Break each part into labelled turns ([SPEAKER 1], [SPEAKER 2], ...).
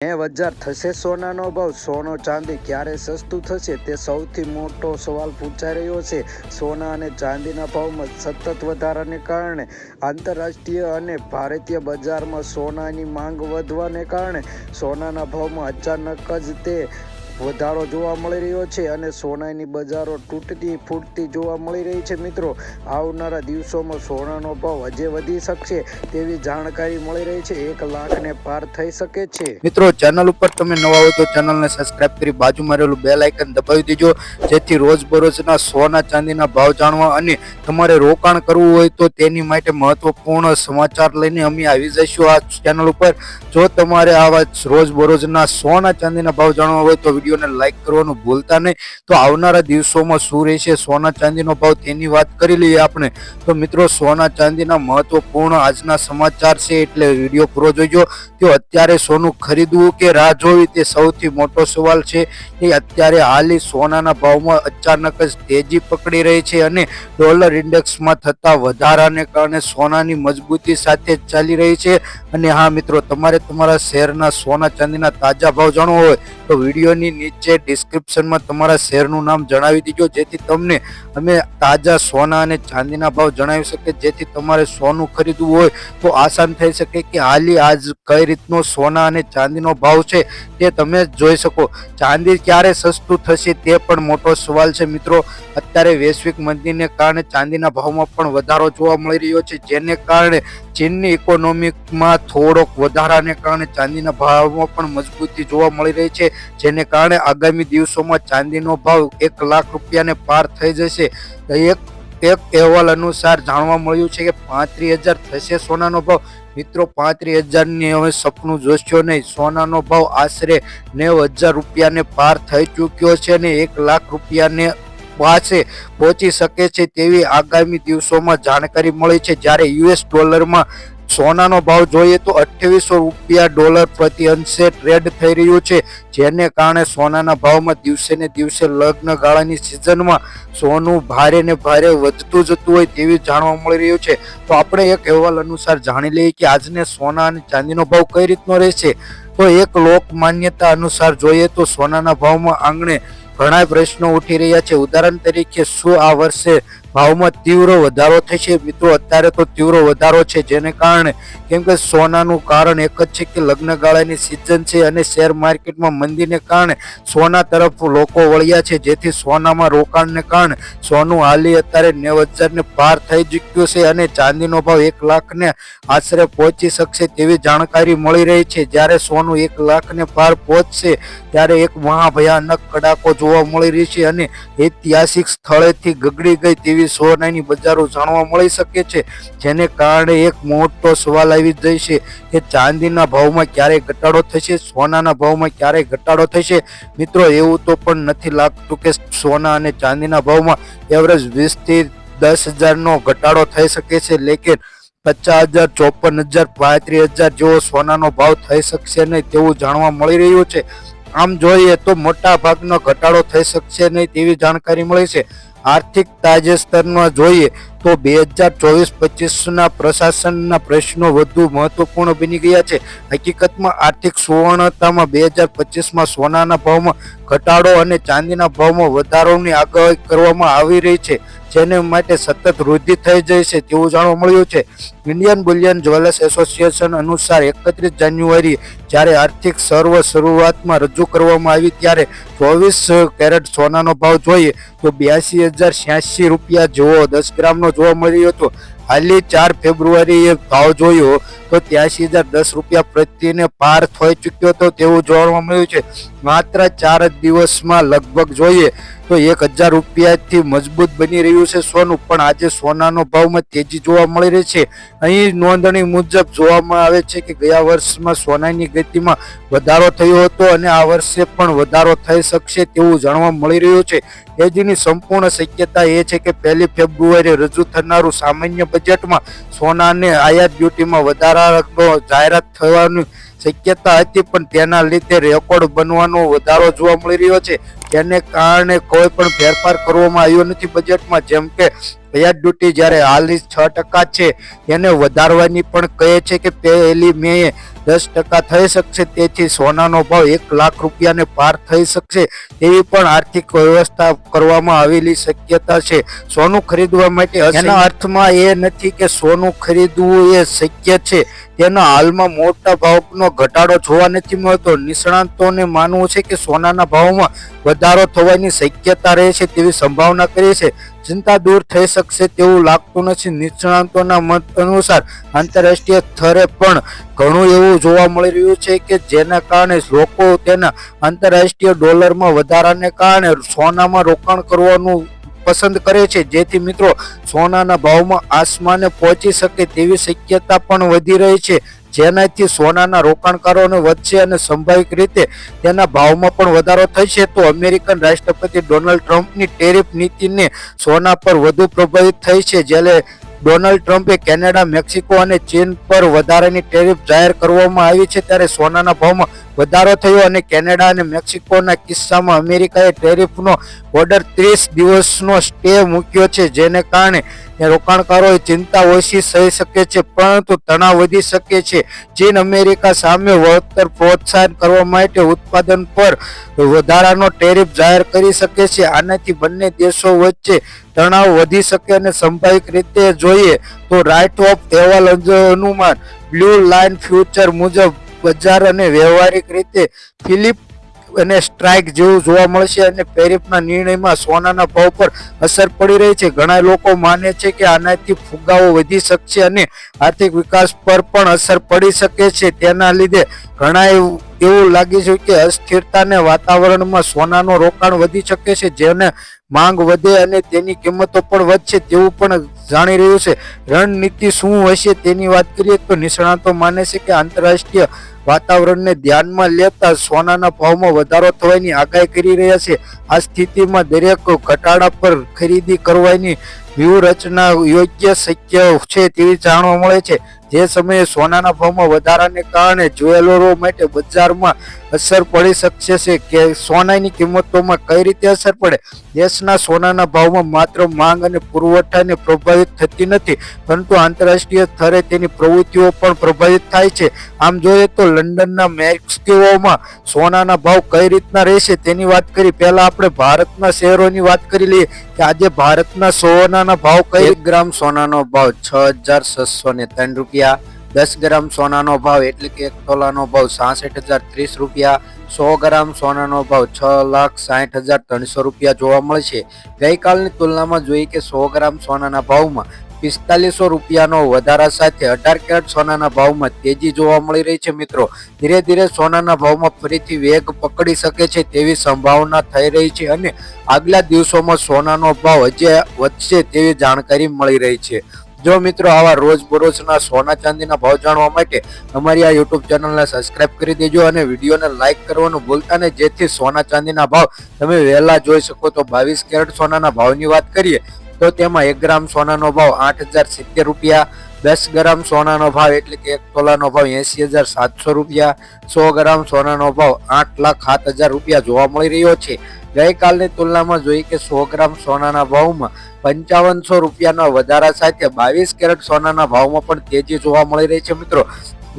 [SPEAKER 1] ને હજાર થશે સોનાનો ભાવ. સોનો ચાંદી ક્યારે સસ્તું થશે તે સૌથી મોટો સવાલ પૂછાઈ રહ્યો છે. સોના અને ચાંદીના ભાવમાં સતત વધારાને કારણે આંતરરાષ્ટ્રીય અને ભારતીય બજારમાં સોનાની માંગ વધવાને કારણે સોનાના ભાવમાં અચાનક જ તે વધારો જોવા મળી રહ્યો છે અને સોનાની બજારો તૂટતી ફૂટતી જોવા મળી રહી છે. મિત્રો, આવનારા દિવસોમાં સોનાનો ભાવ હજે વધી શકશે તેવી જાણકારી મળી રહી છે. એક લાખને પાર થઈ શકે છે.
[SPEAKER 2] મિત્રો, ચેનલ ઉપર તમે નવા હોય તો ચેનલને સબસ્ક્રાઇબ કરી બાજુમાં રહેલું બે લાઇકન દબાવી દેજો. જેથી રોજબરોજના સોના ચાંદીના ભાવ જાણવા અને તમારે રોકાણ કરવું હોય તો તેની માટે મહત્વપૂર્ણ સમાચાર લઈને અમે આવી જઈશું આ ચેનલ ઉપર. જો તમારે આવા રોજબરોજના સોના ચાંદીના ભાવ જાણવા હોય તો વિડીયોને લાઈક કરવાનું ભૂલતા નહીં. તો આવનારા દિવસોમાં શું રહેશે? સોના ચાંદીનો ભાવ તેની વાત કરી લઈએ આપણે. તો મિત્રો, સોના ચાંદીના મહત્વપૂર્ણ આજના સમાચાર છે એટલે વીડિયો પૂરો જોઈજો તો અત્યારે સોનું ખરીદવું કે રાહ જોવી તે સૌથી મોટો સવાલ છે. એ અત્યારે હાલી સોનાના ભાવમાં અચાનક જ તેજી પકડી રહી છે અને ડોલર ઇન્ડેક્સમાં થતા વધારાને કારણે સોનાની મજબૂતી સાથે ચાલી રહી છે. અને હા મિત્રો, તમારે તમારા શહેરના સોના ચાંદીના તાજા ભાવ જાણવો હોય તો વિડીયોની નીચે ડિસ્ક્રિપ્શનમાં તમારા શેરનું નામ જણાવી દીજો, જેથી તમને અમે તાજા સોના અને ચાંદીના ભાવ જણાવી શકીએ. જેથી તમારે સોનું ખરીદવું હોય તો આસાન થઈ શકે કે હાલી આજ કઈ રીતનો સોના અને ચાંદીનો ભાવ છે તે તમે જોઈ શકો. ચાંદી ક્યારે સસ્તું થશે તે પણ મોટો સવાલ છે મિત્રો. અત્યારે વૈશ્વિક મંદીને કારણે ચાંદીના ભાવમાં પણ વધારો જોવા મળી રહ્યો છે, જેને કારણે ચીનની ઇકોનોમિકમાં થોડોક વધારાને કારણે ચાંદીના ભાવમાં પણ મજબૂતી જોવા મળી રહી છે, જેને કારણે આગામી દિવસોમાં ચાંદીનો ભાવ એક લાખ રૂપિયાને પાર થઈ જશે. એક એક અહેવાલ અનુસાર જાણવા મળ્યું છે કે પાંત્રીસ હજાર થશે સોનાનો ભાવ. મિત્રો, પાંત્રીસ હજારની હવે સપનું જોશો નહીં. સોનાનો ભાવ આશરે નેવ હજાર રૂપિયાને પાર થઈ ચૂક્યો છે અને એક લાખ રૂપિયાને પાસે પહોંચી શકે છે તેવી આગામી દિવસોમાં જાણકારી મળી છે. જ્યારે યુએસ ડોલરમાં સોનાનો ભાવ જોઈએ તો અઠ્યાવીસો રૂપિયા ડોલર પ્રતિ અંશે ટ્રેડ થઈ રહ્યું છે, જેને કારણે સોનાના ભાવમાં દિવસે ને દિવસે લગ્ન ગાળાની સિઝનમાં સોનું ભારે ને ભારે વધતું જતું હોય તેવી જાણવા મળી રહ્યું છે. તો આપણે એક અહેવાલ અનુસાર જાણી લઈએ કે આજને સોના અને ચાંદીનો ભાવ કઈ રીતનો રહેશે? તો એક લોક માન્યતા અનુસાર જોઈએ તો સોનાના ભાવમાં આંગણે ઘણા પ્રશ્નો ઉઠી રહ્યા છે. ઉદાહરણ તરીકે શું આ વર્ષે ભાવમાં તીવ્ર વધારો થશે. મિત્રો, અત્યારે તો તીવ્ર વધારો છે. જેને કારણે કેમ કે સોનાનું કારણ એક જ છે કે લગ્નગાળાની સિઝન છે અને શેર માર્કેટમાં મંદીને કારણે સોના તરફ લોકો વળ્યા છે. જેથી સોનામાં રોકાણને કારણે સોનું હાલી અત્યારે નેવ હજારને પાર થઈ ચૂક્યું છે અને ચાંદીનો ભાવ એક લાખને આશરે પહોંચી શકશે તેવી જાણકારી મળી રહી છે. જ્યારે સોનું એક લાખને પાર પહોંચશે, ત્યારે એક મહાભયાનક કડાકો જોવા મળી રહી છે અને ઐતિહાસિક સ્થળેથી ગગડી ગઈ તેવી સોનાની બજારો જાણવા મળી શકે છે. જેને કારણે એક મોટો સવાલ આવી જાય છે કે ચાંદીના ભાવમાં ક્યારે ઘટાડો થશે? સોનાના ભાવમાં ક્યારે ઘટાડો થશે? મિત્રો, એવું તો પણ નથી લાગતું કે સોના અને ચાંદીના ભાવમાં એવરેજ વીસથી દસ હજારનો ઘટાડો થઈ શકે છે. લેકિન પચાસ હજાર, ચોપન હજાર, પાંત્રીસ હજાર જેવો સોનાનો ભાવ થઈ શકશે નહીં તેવું જાણવા મળી રહ્યું છે. આમ જોઈએ તો મોટા ભાગનો ઘટાડો થઈ શકશે નહીં તેવી જાણકારી મળી છે. આર્થિક તાજેતરમાં જોઈએ તો બે હજાર ચોવીસ પચીસના પ્રશાસનના પ્રશ્નો વધુ મહત્વપૂર્ણ બની ગયા છે. હકીકતમાં આર્થિક સુવર્ણતામાં બે હજાર પચીસમાં સોનાના ભાવમાં ઘટાડો અને ચાંદીના ભાવમાં વધારોની આગાહી કરવામાં આવી રહી છે, જેને માટે સતત વૃદ્ધિ થઈ જાય છે તેવું જાણવા મળ્યું છે. ઇન્ડિયન બુલિયન જ્વેલર્સ એસોસિએશન અનુસાર એકત્રીસ જાન્યુઆરી જ્યારે આર્થિક સર્વ શરૂઆતમાં રજૂ કરવામાં આવી ત્યારે ચોવીસ કેરેટ સોનાનો ભાવ જોઈએ તો બ્યાસી હજાર છ્યાસી રૂપિયા જેવો દસ ગ્રામનો જોવા મળ્યું હતો. હાલની ચાર ફેબ્રુઆરીએ ભાવ જોયો તો ત્યાસી હજાર દસ રૂપિયા પ્રત્યેને પાર થઈ ચૂક્યો હતો તેવું જોવા મળ્યું છે. માત્ર ચાર જ દિવસમાં લગભગ જોઈએ તો એક હજાર રૂપિયાથી મજબૂત બની રહ્યું છે સોનું, પણ આજે સોનાનો ભાવમાં તેજી જોવા મળી રહી છે. અહીં નોંધણી મુજબ જોવામાં આવે છે કે ગયા વર્ષમાં સોનાની ગતિમાં વધારો થયો હતો અને આ વર્ષે પણ વધારો થઈ શકશે તેવું જાણવા મળી રહ્યું છે. તેજીની સંપૂર્ણ શક્યતા એ છે કે પહેલી ફેબ્રુઆરી રજૂ થનારું સામાન્ય બજેટમાં સોનાને આયાત ડ્યુટીમાં વધારાનો જાહેરાત થવાની શક્યતા હતી, પણ તેના લીધે રેકોર્ડ બનવાનો વધારો જોવા મળી રહ્યો છે. તેને કારણે કોઈ પણ ફેરફાર કરવામાં આવ્યો નથી બજેટમાં. જેમ કે વ્યાજ ડ્યુટી જ્યારે હાલની છ ટકા છે એને વધારવાની પણ કહે છે કે પહેલી મે દસ ટકા થઈ શકશે તેથી સોનાનો ભાવ એક લાખ રૂપિયાને પાર થઈ શકશે તેવી પણ આર્થિક વ્યવસ્થા કરવામાં આવેલી શક્યતા છે. સોનું ખરીદવા માટે એના અર્થમાં એ નથી કે સોનું ખરીદવું એ શક્ય છે. તેના હાલમાં મોટા ભાવનો ઘટાડો જોવા નથી મળતો. નિષ્ણાંતોને માનવું છે કે સોનાના ભાવમાં વધારો થવાની શક્યતા રહે છે તેવી સંભાવના કરી છે. ચિંતા દૂર થઈ શકશે તેવું લાગતું નથી. નિષ્ણાંતોના મત અનુસાર આંતરરાષ્ટ્રીય સ્તરે પણ ઘણું એવું જોવા મળી રહ્યું છે કે જેના કારણે લોકો તેના આંતરરાષ્ટ્રીય ડોલરમાં વધારાને કારણે સોનામાં રોકાણ કરવાનું પસંદ કરે છે. જેથી મિત્રો, સોનાના ભાવમાં આસમાને પહોંચી શકે તેવી શક્યતા પણ વધી રહી છે. જેનાથી સોનાના રોકાણકારોને વધશે અને સંભાવિક રીતે તેના ભાવમાં પણ વધારો થશે, તો અમેરિકન રાષ્ટ્રપતિ ડોનાલ્ડ ટ્રમ્પની ટેરિફ નીતિને સોના પર વધુ પ્રભાવિત થઈ છે. જ્યારે ડોનાલ્ડ ટ્રમ્પે કેનેડા, મેક્સિકો અને ચીન પર વધારાની ટેરિફ જાહેર કરવામાં આવી છે, ત્યારે સોનાના ભાવમાં વધારો થયો અને કેનેડા અને મેક્સિકોના કિસ્સામાં અમેરિકાએ ટેરિફનો ઓર્ડર ત્રીસ દિવસનો સ્ટે મૂક્યો છે, જેને કારણે રોકાણકારોએ ચિંતા ઓછી થઈ શકે છે, પરંતુ તણાવ વધી શકે છે. ચીન અમેરિકા સામે વળતર પ્રોત્સાહન કરવા માટે ઉત્પાદન પર વધારાનો ટેરિફ જાહેર કરી શકે છે. આનાથી બંને દેશો વચ્ચે તણાવ વધી શકે અને સંભાવિક રીતે જોઈએ તો રાઇટ ઓફ અહેવાલ અનુમાન બ્લુ લાઇન ફ્યુચર મુજબ બજાર અને વ્યવહારિક રીતે ફિલિપ અને સ્ટ્રાઇક જેવું જોવા મળશે અને પેરિફના નિર્ણયમાં સોનાના ભાવ પર અસર પડી રહી છે. ઘણા લોકો માને છે કે આનાથી ફુગાવો વધી શકશે અને આર્થિક વિકાસ પર પણ અસર પડી શકે છે. તેના લીધે ઘણા એવું લાગે છે કે અસ્થિરતાને વાતાવરણમાં સોનાનું રોકાણ વધી શકે છે, જેને માંગ વધે અને તેની કિંમતો પણ વધશે તેવું પણ જાણી રહ્યું છે. રણનીતિ શું હશે તેની વાત કરીએ તો નિષ્ણાતો માને છે કે આંતરરાષ્ટ્રીય વાતાવરણને ધ્યાનમાં લેતા સોનાના ભાવમાં વધારો થવાની આગાહી કરી રહ્યા છે. આ સ્થિતિમાં દરેક ઘટાડા પર ખરીદી કરવાની વ્યૂહરચના યોગ્ય શક્ય છે તેવી જાણવા મળે છે. જે સમયે સોનાના ભાવમાં વધારાને કારણે જ્વેલરો માટે બજારમાં અસર પડી શકશે છે કે સોનાની કિંમતોમાં કઈ રીતે અસર પડે? દેશના સોનાના ભાવમાં માત્ર માંગ અને પુરવઠાને પ્રભાવિત થતી નથી, પરંતુ આંતરરાષ્ટ્રીય સ્તરે તેની પ્રવૃત્તિઓ પણ પ્રભાવિત થાય છે. આમ જોઈએ તો લંડનના મેક્સિકોમાં સોનાના ભાવ કઈ રીતના રહેશે તેની વાત કરી. પહેલાં આપણે ભારતના શહેરોની વાત કરી લઈએ કે આજે ભારતના સોનાના ભાવ કઈ એક ગ્રામ સોનાનો ભાવ? છ હજાર છસો ને ત્રણ રૂપિયા. દસ ગ્રામ સોનાનો ભાવ એટલે કે એક તોલાનો ભાવ સાસઠ હજાર ત્રીસ રૂપિયા. સો ગ્રામ સોનાનો ભાવ છ લાખ સાઠ હજાર ત્રણસો રૂપિયા જોવા મળશે ગઈકાલની તુલનામાં જોઈએ કે સો ગ્રામ સોનાના ભાવમાં પિસ્તાલીસો રૂપિયાનો વધારા સાથે અઢાર કેરેટ સોનાના ભાવમાં તેજી જોવા મળી રહી છે મિત્રો. ધીરે ધીરે સોનાના ભાવમાં ફરીથી વેગ પકડી શકે છે તેવી સંભાવના થઈ રહી છે અને આગલા દિવસોમાં સોનાનો ભાવ હજી વધશે તેવી જાણકારી મળી રહી છે. જો મિત્રો આવા રોજબરોજના સોના ચાંદીના ભાવ જાણવા માટે અમારી આ યુટ્યુબ ચેનલને સબસ્ક્રાઇબ કરી દેજો અને વિડીયોને લાઇક કરવાનું ભૂલતા નહીં. જેથી સોના ચાંદીના ભાવ તમે વહેલા જોઈ શકો તો બાવીસ કેરેટ સોનાના ભાવની વાત કરીએ. તો તેમાં એક ગ્રામ સોનાનો ભાવ આઠ હજાર સિત્તેર રૂપિયા, દસ ગ્રામ સોનાનો ભાવ એટલે કે એક તોલાનો ભાવ એસી હજાર સાતસો રૂપિયા, સો ગ્રામ સોનાનો ભાવ આઠ લાખ સાત હજાર રૂપિયા જોવા મળી રહ્યો છે. ગઈકાલની તુલનામાં જોઈએ કે સો ગ્રામ સોનાના ભાવમાં પંચાવનસો રૂપિયાના વધારા સાથે બાવીસ કેરેટ સોનાના ભાવમાં પણ તેજી જોવા મળી રહી છે મિત્રો.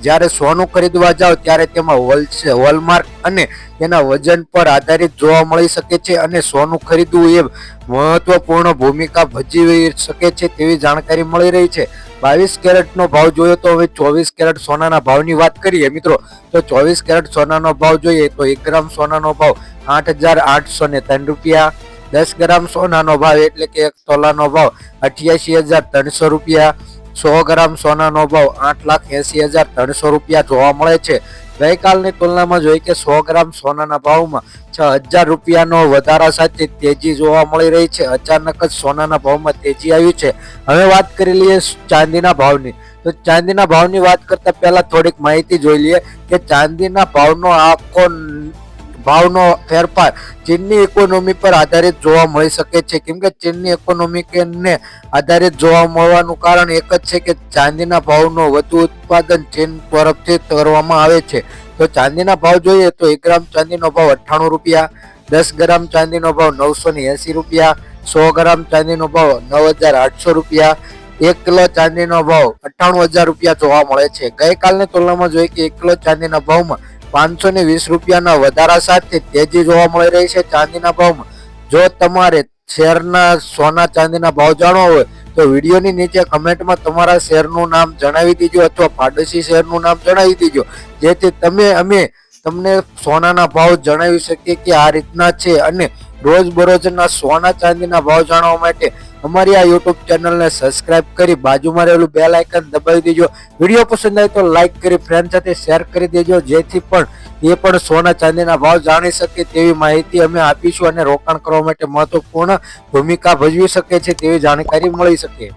[SPEAKER 2] જ્યારે સોનું ખરીદવા જાઓ ત્યારે તેમાં હોલસે હોલમાર્ક અને તેના વજન પર આધારિત જોવા મળી શકે છે અને સોનું ખરીદવું એ મહત્વપૂર્ણ ભૂમિકા ભજવી શકે છે તેવી જાણકારી મળી રહી છે. બાવીસ કેરેટનો ભાવ જોયો તો હવે ચોવીસ કેરેટ સોનાના ભાવની વાત કરીએ મિત્રો, તો ચોવીસ કેરેટ સોનાનો ભાવ જોઈએ તો એક ગ્રામ સોનાનો ભાવ આઠ હજાર આઠસો ત્રણ રૂપિયા, દસ ગ્રામ સોનાનો ભાવ એટલે કે એક તોલાનો ભાવ અઠ્યાસી હજાર ત્રણસો રૂપિયા સો ગ્રામ સોનાનો ભાવ આઠ લાખ એસી હજાર ત્રણસો રૂપિયા જોવા મળે છે. ગઈકાલની તુલનામાં જોઈએ કે સો ગ્રામ સોનાના ભાવમાં છ હજાર રૂપિયાનો વધારા સાથે તેજી જોવા મળી રહી છે. અચાનક જ સોનાના ભાવમાં તેજી આવી છે. હવે વાત કરી લઈએ ચાંદીના ભાવની. તો ચાંદીના ભાવની વાત કરતા પહેલા થોડીક માહિતી જોઈ લઈએ કે ચાંદીના ભાવનો આખો ભાવનો ફેરફાર ચીનની ઇકોનોમી પર આધારિત જોવા મળી શકે છે. કેમ કે ચીનની ઇકોનોમીને આધારિત જોવા મળવાનું કારણ એક જ છે કે ચાંદીના ભાવનો વધુ ઉત્પાદન ચીન તરફથી કરવામાં આવે છે. તો ચાંદીના ભાવ જોઈએ તો એક ગ્રામ ચાંદીનો ભાવ અઠ્ઠાણું રૂપિયા, દસ ગ્રામ ચાંદીનો ભાવ નવસો ને એંસી રૂપિયા, સો ગ્રામ ચાંદીનો ભાવ નવ હજાર આઠસો રૂપિયા, એક કિલો ચાંદીનો ભાવ અઠ્ઠાણું હજાર રૂપિયા જોવા મળે છે. ગઈકાલની તુલનામાં જોઈએ કે એક કિલો ચાંદીના ભાવમાં પાંચસો ને વીસ રૂપિયાના વધારા સાથે તેજી જોવા મળી રહી છે ચાંદીના ભાવમાં. જો તમારે શેરના સોના ચાંદીના ભાવ જાણવા હોય, તો વિડીયોની નીચે કમેન્ટમાં તમારા શેરનું નામ જણાવી દીજો અથવા પાડોશી શેરનું નામ જણાવી દીજો. જેથી તમે, અમે તમને સોનાના ભાવ જણાવી શકીએ કે આ રીતના છે અને રોજબરોજના સોના ચાંદીના ભાવ જાણવા માટે અમારી આ યુટ્યુબ ચેનલને સબસ્ક્રાઇબ કરી બાજુમાં રહેલું બેલ આઇકન દબાવી દેજો. વીડિયો પસંદ આવે તો લાઇક કરી ફ્રેન્ડ સાથે શેર કરી દેજો, જેથી પણ એ પણ સોના ચાંદીના ભાવ જાણી શકે તેવી માહિતી અમે આપીશું અને રોકાણ કરવા માટે મહત્વપૂર્ણ ભૂમિકા ભજવી શકે છે તેવી જાણકારી મળી શકે.